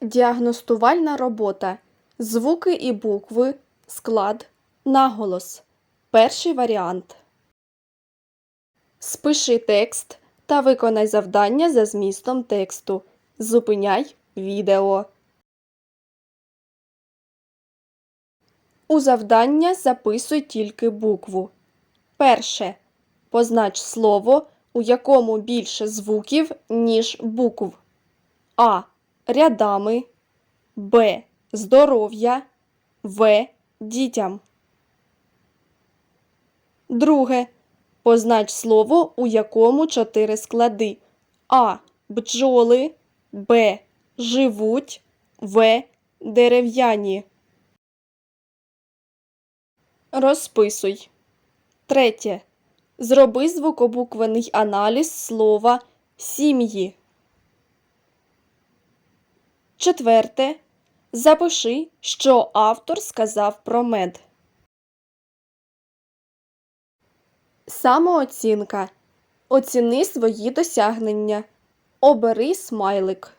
Діагностувальна робота. Звуки і букви. Склад. Наголос. Перший варіант. Спиши текст та виконай завдання за змістом тексту. Зупиняй відео. У завдання записуй тільки букву. Перше. Познач слово, у якому більше звуків, ніж букв. А. Рядами. Б. Здоров'я. В. Дітям. Друге. Познач слово, у якому чотири склади. А. Бджоли. Б. Живуть. В. Дерев'яні. Розписуй. Третє. Зроби звукобуквений аналіз слова сім'ї. Четверте. Запиши, що автор сказав про мед. Самооцінка. Оціни свої досягнення. Обери смайлик.